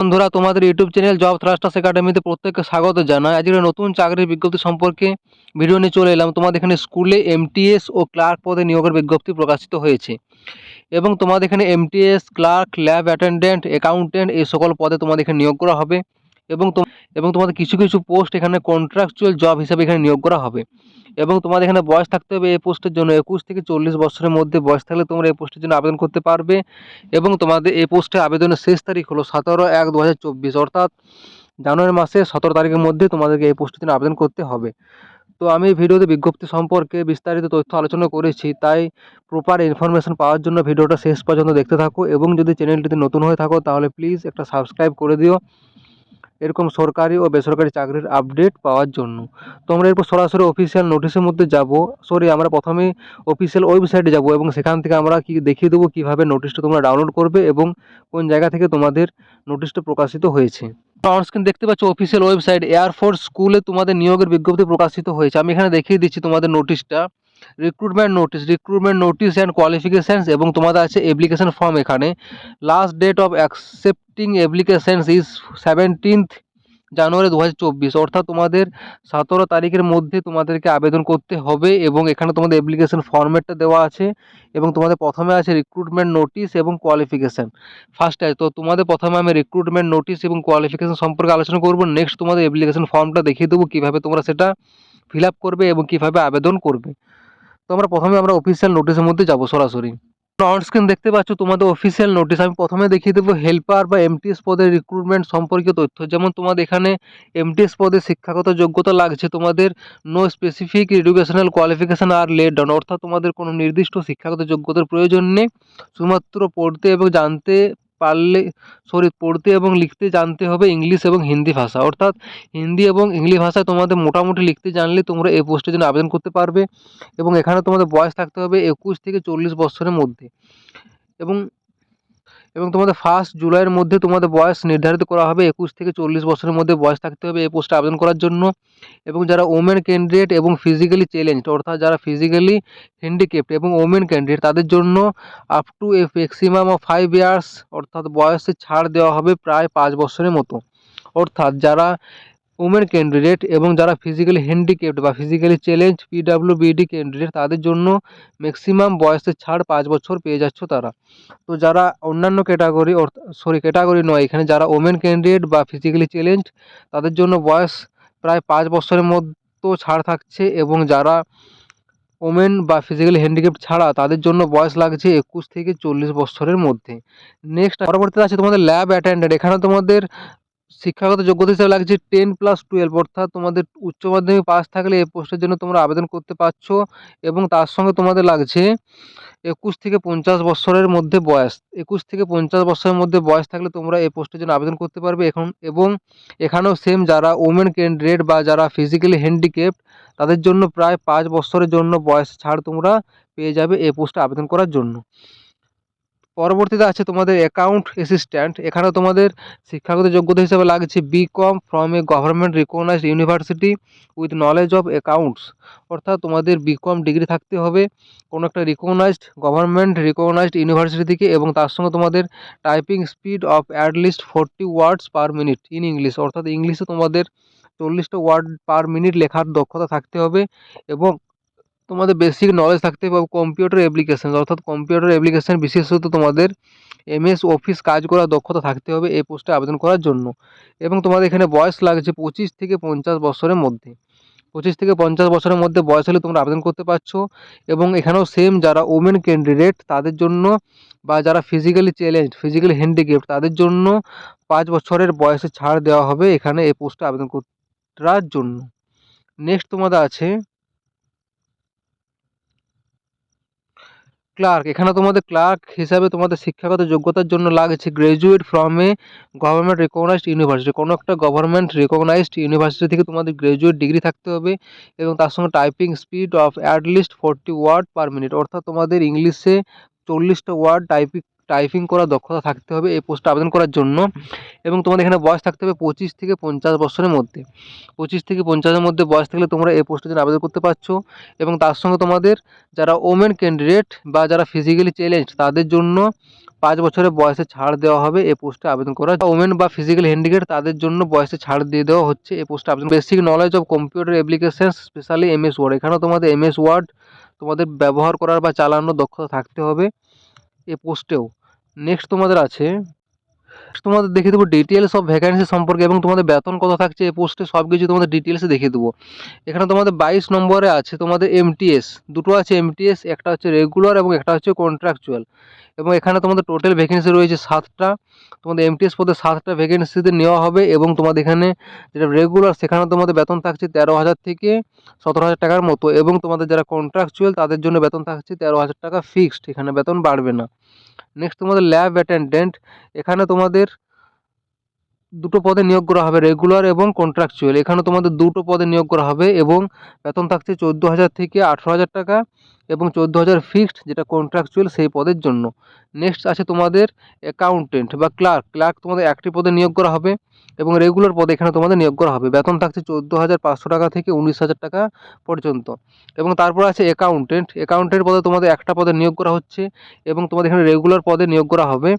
বন্ধুরা, তোমাদের YouTube channel job thrusters একাডেমিতে প্রত্যেককে স্বাগত জানাই। আজকে নতুন চাকরির বিজ্ঞপ্তি সম্পর্কে ভিডিও নিয়ে চলে এলাম। তোমাদের এখানে স্কুলে এমটিএস ও ক্লার্ক পদে নিয়োগের বিজ্ঞপ্তি প্রকাশিত হয়েছে। এবং তোমাদের এখানে MTS clerk lab attendant accountant এই সকল পদে তোমাদের এখানে নিয়োগ করা হবে। এবং এবং তোমাদের কিছু কিছু পোস্ট এখানে কন্ট্রাকচুয়াল জব হিসাবে এখানে নিয়োগ করা হবে। এবং তোমাদের এখানে বয়স থাকতে হবে এই পোস্টের জন্য। একুশ থেকে চল্লিশ বছরের মধ্যে বয়স থাকলে তোমরা এই পোস্টের জন্য আবেদন করতে পারবে এবং তোমাদের এই পোস্টে আবেদনের শেষ তারিখ হলো সতেরো এক দু অর্থাৎ জানুয়ারি মাসে সতেরো তারিখের মধ্যে তোমাদেরকে এই পোস্টের জন্য আবেদন করতে হবে। তো আমি ভিডিওতে বিজ্ঞপ্তি সম্পর্কে বিস্তারিত তথ্য আলোচনা করেছি, তাই প্রপার ইনফরমেশন পাওয়ার জন্য ভিডিওটা শেষ পর্যন্ত দেখতে থাকো এবং যদি চ্যানেলটিতে নতুন হয়ে থাকো তাহলে প্লিজ একটা সাবস্ক্রাইব করে দিও। এরকম সরকারি ও বেসরকারি চাকরির আপডেট পাওয়ার জন্য। তোমরা এরপর সরাসরি অফিসিয়াল নোটিশের মধ্যে যাব। সরি আমরা প্রথমে অফিসিয়াল ওয়েবসাইটে যাব এবং সেখান থেকে আমরা কি দেখিয়ে দেবো কীভাবে নোটিশটা তোমরা ডাউনলোড করবে এবং কোন জায়গা থেকে তোমাদের নোটিশটা প্রকাশিত হয়েছে। অনস্ক্রিন দেখতে পাচ্ছ অফিসিয়াল ওয়েবসাইট এয়ারফোর্স স্কুলে তোমাদের নিয়োগের বিজ্ঞপ্তি প্রকাশিত হয়েছে। আমি এখানে দেখিয়ে দিচ্ছি তোমাদের নোটিশটা recruitment notice recruitment notice and qualifications এবং তোমাদের আছে অ্যাপ্লিকেশন ফর্ম এখানে। Last date of accepting applications is seventeenth January দু হাজার চব্বিশ। অর্থাৎ তোমাদের সতেরো তারিখের মধ্যে তোমাদেরকে আবেদন করতে হবে এবং এখানে তোমাদের অ্যাপ্লিকেশন ফর্মেটটা দেওয়া আছে এবং তোমাদের প্রথমে আছে রিক্রুটমেন্ট নোটিশ এবং কোয়ালিফিকেশান ফার্স্টে তো তোমাদের প্রথমে আমি রিক্রুটমেন্ট নোটিশ এবং কোয়ালিফিকেশান সম্পর্কে আলোচনা করব। নেক্সট তোমাদের অ্যাপ্লিকেশন ফর্মটা দেখিয়ে দেবো কীভাবে তোমরা সেটা ফিল করবে এবং কীভাবে আবেদন করবে। তো আমরা প্রথমে আমরা অফিসিয়াল নোটিশের মধ্যে যাব সরাসরি। অন স্ক্রিন দেখতে পাচ্ছ, তোমাদের অফিসিয়াল নোটিশ আমি প্রথমে দেখিয়ে দেবো হেল্পার বা এমটিএস পদের রিক্রুটমেন্ট সম্পর্কিত তথ্য। যেমন তোমাদের এখানে এমটিএস পদে শিক্ষাগত যোগ্যতা লাগছে, তোমাদের নো স্পেসিফিক এডুকেশনাল কোয়ালিফিকেশান আর লেট ডাউন অর্থাৎ তোমাদের কোনো নির্দিষ্ট শিক্ষাগত যোগ্যতার প্রয়োজন নেই। শুধুমাত্র পড়তে এবং জানতে পারলে সরি পড়তে এবং লিখতে জানতে হবে ইংলিশ এবং হিন্দি ভাষা। অর্থাৎ হিন্দি এবং ইংলিশ ভাষায় তোমাদের মোটামুটি লিখতে জানলে তোমরা এই পোস্টের জন্য আবেদন করতে পারবে এবং এখানে তোমাদের বয়স থাকতে হবে একুশ থেকে চল্লিশ বছরের মধ্যে। এবং এবং তোমাদের ফার্স্ট জুলাইয়ের মধ্যে তোমাদের বয়স নির্ধারিত করা হবে, একুশ থেকে চল্লিশ বছরের মধ্যে বয়স থাকতে হবে এই পোস্টে আবেদন করার জন্য। এবং যারা ওমেন ক্যান্ডিডেট এবং ফিজিক্যালি চ্যালেঞ্জ অর্থাৎ যারা ফিজিক্যালি হ্যান্ডিক্যাপ্ট এবং ওমেন ক্যান্ডিডেট তাদের জন্য up to a maximum of five years অর্থাৎ বয়সে ছাড় দেওয়া হবে প্রায় পাঁচ বছরের মতো। অর্থাৎ যারা ওমেন ক্যান্ডিডেট এবং যারা ফিজিক্যালি হ্যান্ডিক্যাপ্ট বা physically challenge PW BD candidate তাদের জন্য ম্যাক্সিমাম বয়সের ছাড় পাঁচ বছর পেয়ে যাচ্ছ তারা। তো যারা অন্যান্য ক্যাটাগরি সরি ক্যাটাগরি নয়, এখানে যারা ওমেন ক্যান্ডিডেট বা ফিজিক্যালি চ্যালেঞ্জ তাদের জন্য বয়স প্রায় পাঁচ বছরের মতো ছাড় থাকছে এবং যারা ওমেন বা ফিজিক্যালি হ্যান্ডিক্যাপ্ট ছাড়া, তাদের জন্য বয়স লাগছে একুশ থেকে চল্লিশ বছরের মধ্যে। নেক্সট পরবর্তীতে আছে তোমাদের ল্যাব অ্যাটেন্ডেন্ট এখানে তোমাদের শিক্ষাগত যোগ্যতা হিসেবে লাগছে টেন প্লাস টুয়েলভ অর্থাৎ তোমাদের উচ্চ মাধ্যমিক পাস থাকলে এই পোস্টের জন্য তোমরা আবেদন করতে পারছ এবং তার সঙ্গে তোমাদের লাগছে একুশ থেকে পঞ্চাশ বছরের মধ্যে বয়স। একুশ থেকে পঞ্চাশ বছরের মধ্যে বয়স থাকলে তোমরা এই পোস্টের জন্য আবেদন করতে পারবে এখন এবং এখানেও সেম যারা ওমেন ক্যান্ডিডেট বা যারা ফিজিক্যালি হ্যান্ডিক্যাপ্ট তাদের জন্য প্রায় পাঁচ বছরের জন্য বয়স ছাড় তোমরা পেয়ে যাবে এই পোস্টে আবেদন করার জন্য। পরবর্তীতে আছে তোমাদের অ্যাকাউন্ট অ্যাসিস্ট্যান্ট এখানে তোমাদের শিক্ষাগত যোগ্যতা হিসেবে লাগছে B com from a government recognised university with knowledge of accounts অর্থাৎ তোমাদের বি কম ডিগ্রি থাকতে হবে, কোনো একটা রিকগনাইজড গভর্নমেন্ট রিকগনাইজড ইউনিভার্সিটি থেকে এবং তার সঙ্গে তোমাদের typing speed of at least forty words per minute in English অর্থাৎ ইংলিশে তোমাদের চল্লিশটা ওয়ার্ড পার মিনিট লেখার দক্ষতা থাকতে হবে এবং তোমাদের বেসিক নলেজ থাকতে হবে কম্পিউটার অ্যাপ্লিকেশান অর্থাৎ কম্পিউটার অ্যাপ্লিকেশান বিশেষত তোমাদের এমএস অফিস কাজ করার দক্ষতা থাকতে হবে এই পোস্টে আবেদন করার জন্য। এবং তোমাদের এখানে বয়স লাগছে পঁচিশ থেকে পঞ্চাশ বছরের মধ্যে। পঁচিশ থেকে পঞ্চাশ বছরের মধ্যে বয়স হলে তোমরা আবেদন করতে পারছ। এবং এখানেও সেম যারা ওমেন ক্যান্ডিডেট তাদের জন্য বা যারা ফিজিক্যালি চ্যালেঞ্জ ফিজিক্যালি হ্যান্ডিক্যাপ্ট তাদের জন্য পাঁচ বছরের বয়সে ছাড় দেওয়া হবে এখানে এই পোস্টে আবেদন করার জন্য। নেক্সট তোমাদের আছে ক্লার্ক। এখানে তোমাদের ক্লার্ক হিসাবে তোমাদের শিক্ষাগত যোগ্যতার জন্য লাগছে graduate from a government recognised university কোনো একটা গভর্নমেন্ট রেকগনাইজড ইউনিভার্সিটি থেকে তোমাদের গ্রাজুয়েট ডিগ্রি থাকতে হবে এবং তার সঙ্গে typing speed of at least forty word per minute অর্থাৎ তোমাদের ইংলিশে চল্লিশটা ওয়ার্ড টাইপিং টাইপিং করার দক্ষতা থাকতে হবে এই পোস্টে আবেদন করার জন্য। এবং তোমাদের এখানে বয়স থাকতে হবে পঁচিশ থেকে পঞ্চাশ বছরের মধ্যে। পঁচিশ থেকে পঞ্চাশের মধ্যে বয়স থাকলে তোমরা এই পোস্টের জন্য আবেদন করতে পারছ। এবং তার সঙ্গে তোমাদের যারা ওমেন ক্যান্ডিডেট বা যারা ফিজিক্যালি চ্যালেঞ্জ তাদের জন্য পাঁচ বছরের বয়সে ছাড় দেওয়া হবে এই পোস্টে আবেদন করা ওমেন বা ফিজিক্যাল হ্যান্ডিক্যাপ তাদের জন্য বয়সে ছাড় দিয়ে দেওয়া হচ্ছে এই পোস্টে আবেদন। Basic knowledge of computer application specially MS word এখানেও তোমাদের এমএস ওয়ার্ড তোমাদের ব্যবহার করার বা চালানোর দক্ষতা থাকতে হবে এ পোস্টেও নেক্সট তোমাদের আছে। তোমাদের দেখিয়ে দেবো ডিটেলস অফ ভ্যাকান্সি সম্পর্কে এবং তোমাদের বেতন কত থাকছে এই পোস্টে সব কিছু তোমাদের ডিটেলসে দেখিয়ে দেবো। এখানে তোমাদের বাইশ নম্বরে আছে তোমাদের এমটিএস দুটো আছে এমটিএস একটা হচ্ছে রেগুলার এবং একটা হচ্ছে কন্ট্রাকচুয়াল এবং এখানে তোমাদের টোটাল ভ্যাকেন্সি রয়েছে সাতটা। তোমাদের এমটিএস পদে সাতটা ভ্যাকেন্সিতে নেওয়া হবে এবং তোমাদের এখানে যেটা রেগুলার সেখানে তোমাদের বেতন থাকছে তেরো হাজার থেকে সতেরো হাজার টাকার মতো। এবং তোমাদের যারা কন্ট্রাকচুয়াল তাদের জন্য বেতন থাকছে তেরো হাজার টাকা ফিক্সড এখানে বেতন বাড়বে না। নেক্সট তোমাদের ল্যাব অ্যাটেন্ডেন্ট এখানে তোমাদের দুটো পদে নিয়োগ করা হবে রেগুলার এবং কন্ট্রাকচুয়াল এখানে তোমাদের দুটো পদে নিয়োগ করা হবে এবং বেতন থাকছে চোদ্দ হাজার থেকে আঠেরো হাজার টাকা। এবং চোদ্দ হাজার ফিক্সড যেটা কন্ট্রাকচুয়াল সেই পদের জন্য। নেক্সট আছে তোমাদের অ্যাকাউন্টেন্ট বা ক্লার্ক ক্লার্ক তোমাদের একটি পদে নিয়োগ করা হবে এবং রেগুলার পদে এখানে তোমাদের নিয়োগ করা হবে। বেতন থাকছে চোদ্দ হাজার পাঁচশো টাকা থেকে উনিশ হাজার টাকা পর্যন্ত। এবং তারপর আছে অ্যাকাউন্টেন্ট অ্যাকাউন্টেন্ট পদে তোমাদের একটা পদে নিয়োগ করা হচ্ছে এবং তোমাদের এখানে রেগুলার পদে নিয়োগ করা হবে।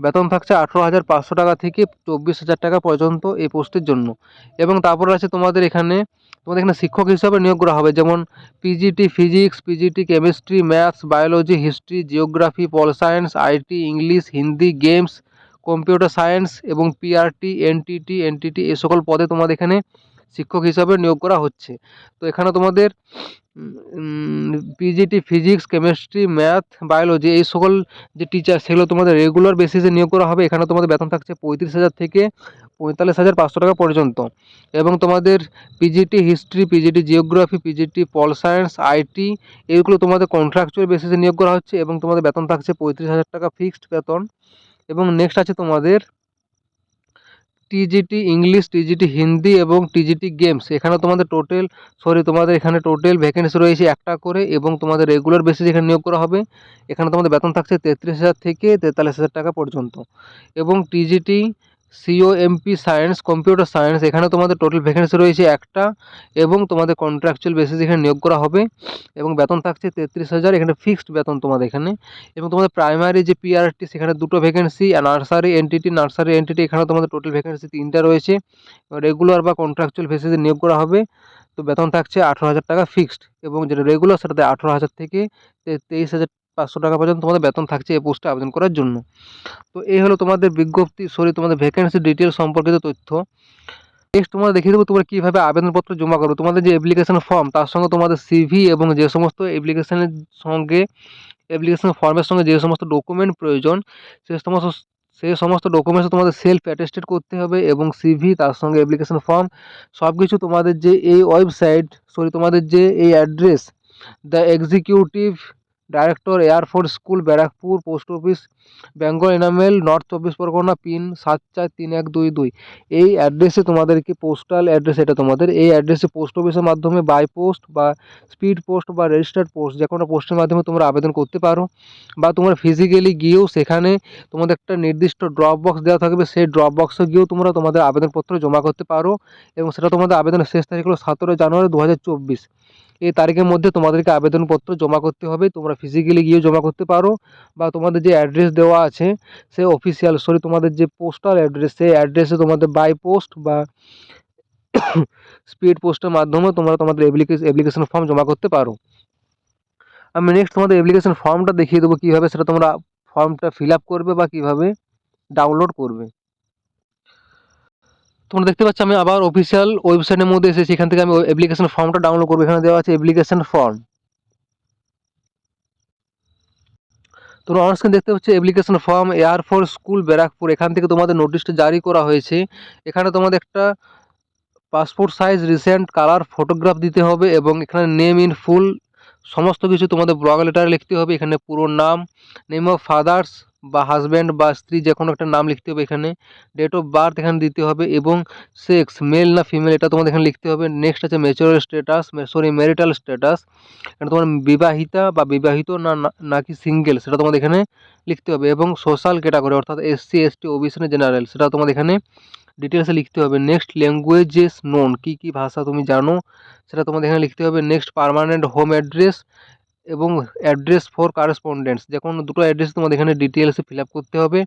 বেতন থাকছে আঠেরো হাজার পাঁচশো টাকা থেকে চব্বিশ হাজার টাকা পর্যন্ত এই পোস্টের জন্য। এবং তারপর আছে তোমাদের এখানে তোমাদের এখানে শিক্ষক হিসাবে নিয়োগ করা হবে। যেমন PGT physics PGT chemistry, maths, biology, history, geography, pol science, IT, English, Hindi, games, computer science এবং পিআরটি, এনটিটি এনটিটি, এ সকল পদে তোমাদের এখানে শিক্ষক হিসাবে নিয়োগ করা হচ্ছে। তো এখানে তোমাদের PGT physics chemistry math biology এই সকল যে টিচার সেগুলো তোমাদের রেগুলার বেসিসে নিয়োগ করা হবে। এখানে তোমাদের বেতন থাকছে পঁয়ত্রিশ হাজার থেকে পঁয়তাল্লিশ হাজার পাঁচশো টাকা পর্যন্ত। এবং তোমাদের PGT history PGT geography PGT pol science IT এইগুলো তোমাদের কন্ট্রাকচুয়াল বেসিসে নিয়োগ করা হচ্ছে। এবং তোমাদের বেতন থাকছে পঁয়ত্রিশ হাজার টাকা ফিক্সড বেতন। এবং নেক্সট আছে তোমাদের টিজিটি ইংলিশ, টিজিটি হিন্দি এবং টিজিটি গেমস। এখানে তোমাদের টোটাল সরি তোমাদের এখানে টোটাল ভ্যাকেন্সি রয়েছে একটা করে এবং তোমাদের রেগুলার বেসিস এখানে নিয়োগ করা হবে। এখানে তোমাদের বেতন থাকছে তেত্রিশ হাজার থেকে তেতাল্লিশ হাজার টাকা পর্যন্ত। এবং TGT COMP science computer science এখানে তোমাদের টোটাল ভ্যাকেন্সি রয়েছে একটা এবং তোমাদের কন্ট্রাকচুয়াল বেসিস এখানে নিয়োগ করা হবে এবং বেতন থাকছে তেত্রিশ হাজার, এখানে ফিক্সড বেতন তোমাদের এখানে এবং তোমাদের প্রাইমারি যে পিআরটি সেখানে দুটো vacancy nursery NTT nursery NTT এখানে তোমাদের টোটাল ভ্যাকেন্সি তিনটা রয়েছে। রেগুলার বা কন্ট্রাকচুয়াল বেসিসে নিয়োগ করা হবে। তো বেতন থাকছে আঠেরো হাজার টাকা ফিক্সড এবং যেটা রেগুলার সেটাতে আঠেরো হাজার থেকে তেইশ হাজার পাঁচশো টাকা পর্যন্ত তোমাদের বেতন থাকছে এই পোস্টে আবেদন করার জন্য। তো এই হলো তোমাদের বিজ্ঞপ্তি সরি তোমাদের ভ্যাকেন্সি ডিটেলস সম্পর্কিত তথ্য। নেক্সট তোমরা দেখিয়ে দেবো তোমরা কীভাবে আবেদনপত্র জমা করো। তোমাদের যে অ্যাপ্লিকেশন ফর্ম তার সঙ্গে তোমাদের সিভি এবং যে সমস্ত অ্যাপ্লিকেশনের সঙ্গে অ্যাপ্লিকেশন ফর্মের সঙ্গে যে সমস্ত ডকুমেন্ট প্রয়োজন, সে সমস্ত সেই সমস্ত ডকুমেন্টস তোমাদের সেলফ অ্যাটেস্টেড করতে হবে এবং সিভি তার সঙ্গে অ্যাপ্লিকেশন ফর্ম সব কিছু তোমাদের যে এই ওয়েবসাইট সরি তোমাদের যে এই address the executive director air force school Barrackpore post office Bengal enamel north চব্বিশ পরগনা পিন সাত চার তিন এক দুই দুই। এই অ্যাড্রেসে তোমাদেরকে পোস্টাল অ্যাড্রেস এটা তোমাদের। এই অ্যাড্রেসে পোস্ট অফিসের মাধ্যমে বাই পোস্ট বা স্পিড পোস্ট বা রেজিস্টার্ড পোস্ট যে কোনো পোস্টের মাধ্যমে তোমরা আবেদন করতে পারো। বা তোমরা ফিজিক্যালি গিয়েও সেখানে তোমাদের একটা নির্দিষ্ট ড্রপ বক্স দেওয়া থাকবে। সেই ড্রপ বক্সে গিয়েও তোমরা তোমাদের আবেদনপত্র জমা করতে পারো এবং সেটা তোমাদের আবেদনের শেষ তারিখ হলো সতেরো জানুয়ারি দু হাজার চব্বিশ। এই তারিখের মধ্যে তোমাদেরকে আবেদনপত্র জমা করতে হবে। তোমরা ফিজিক্যালি গিয়েও জমা করতে পারো বা তোমাদের যে অ্যাড্রেস দেওয়া আছে, সে অফিসিয়াল সরি তোমাদের যে পোস্টাল অ্যাড্রেস সেই অ্যাড্রেসে তোমাদের বাই পোস্ট বা স্পিড পোস্টের মাধ্যমে তোমরা তোমাদের অ্যাপ্লিকেশন অ্যাপ্লিকেশন ফর্ম জমা করতে পারো। আমি নেক্সট তোমাদের অ্যাপ্লিকেশন ফর্মটা দেখিয়ে দেবো কীভাবে, সেটা তোমরা ফর্মটা ফিল আপ করবে বা কীভাবে ডাউনলোড করবে। তোমরা দেখতে পাচ্ছ, আমি আবার অফিসিয়াল ওয়েবসাইটের মধ্যে এসেছি। এখান থেকে আমি অ্যাপ্লিকেশন ফর্মটা ডাউনলোড করব। এখানে দেওয়া আছে অ্যাপ্লিকেশন ফর্ম তোমরা অনস্ক্রিন দেখতে পাচ্ছ application form air force school Barrackpore. এখান থেকে তোমাদের নোটিশটা জারি করা হয়েছে। এখানে তোমাদের একটা passport size recent colour photograph দিতে হবে এবং এখানে নেম ইন ফুল সমস্ত কিছু তোমাদের ব্লগ লেটারে লিখতে হবে। এখানে পুরো নাম নেম অফ ফাদার্স বা হাজব্যান্ড বা স্ত্রী যে কোনো একটা নাম লিখতে হবে এখানে। ডেট অফ বার্থ এখানে দিতে হবে এবং সেক্স মেল না ফিমেল এটা তোমাদের এখানে লিখতে হবে। নেক্সট আছে ম্যাচুরাল স্ট্যাটাস সরি ম্যারিটাল স্ট্যাটাস এটা তোমার বিবাহিতা বা বিবাহিত না নাকি সিঙ্গেল সেটা তোমাদের এখানে লিখতে হবে এবং সোশ্যাল ক্যাটাগরি অর্থাৎ এসসি এসটি ওবিসি জেনারেল সেটা তোমাদের এখানে ডিটেলসে লিখতে হবে। নেক্সট ল্যাঙ্গুয়েজেস নোন কী কী ভাষা তুমি জানো, সেটা তোমাদের এখানে লিখতে হবে। নেক্সট পার্মানেন্ট হোম অ্যাড্রেস এবং অ্যাড্রেস ফর কারেসপন্ডেন্স যে কোনো দুটো অ্যাড্রেস তোমাদের এখানে ডিটেলসে ফিল আপ করতে হবে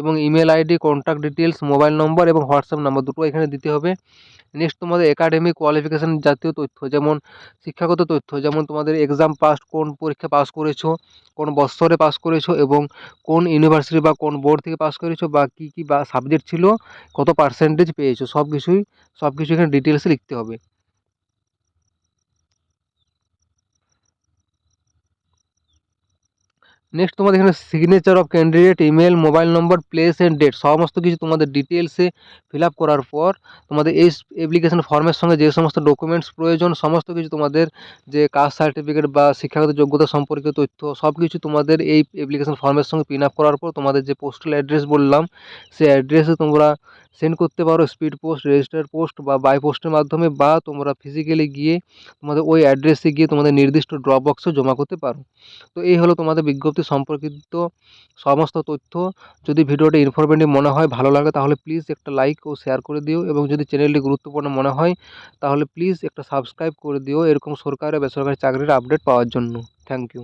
এবং email ID contact details mobile number এবং হোয়াটসঅ্যাপ নাম্বার দুটো এখানে দিতে হবে। নেক্সট তোমাদের একাডেমিক কোয়ালিফিকেশান জাতীয় তথ্য, যেমন শিক্ষাগত তথ্য, যেমন তোমাদের এক্সাম পাস কোন পরীক্ষা পাস করেছ, কোন বৎসরে পাস করেছ এবং কোন ইউনিভার্সিটি বা কোন বোর্ড থেকে পাস করেছ বা কী কী বা সাবজেক্ট ছিল, কত পার্সেন্টেজ পেয়েছ সব কিছুই সব কিছু এখানে ডিটেলসে লিখতে হবে। নেক্সট তোমাদের এখানে signature of candidate email mobile number place and date সমস্ত কিছু তোমাদের ডিটেলসে ফিল করার পর তোমাদের এই অ্যাপ্লিকেশন ফর্মের সঙ্গে যে সমস্ত ডকুমেন্টস প্রয়োজন, সমস্ত কিছু তোমাদের যে কাস্ট সার্টিফিকেট বা শিক্ষাগত যোগ্যতা সম্পর্কিত তথ্য সব কিছু তোমাদের এই অ্যাপ্লিকেশন ফর্মের সঙ্গে পিন আপ করার পর তোমাদের যে পোস্টাল অ্যাড্রেস বললাম, সেই অ্যাড্রেসে তোমরা সেন্ড করতে পারো স্পিড পোস্ট রেজিস্টার পোস্ট বা বাই পোস্টের মাধ্যমে বা তোমরা ফিজিক্যালি গিয়ে তোমাদের ওই অ্যাড্রেসে গিয়ে তোমাদের নির্দিষ্ট ড্রপ বক্সে জমা করতে পারো। তো এই হলো তোমাদের বিজ্ঞপ্তি। সম্পর্কিত সমস্ত তথ্য। যদি ভিডিওটি ইনফরমেটিভ মনে হয়, ভালো লাগে, তাহলে প্লিজ একটা লাইক ও শেয়ার করে দিও এবং যদি চ্যানেলটি গুরুত্বপূর্ণ মনে হয়, তাহলে প্লিজ একটা সাবস্ক্রাইব করে দিও এরকম সরকারি বেসরকারি চাকরির আপডেট পাওয়ার জন্য। Thank you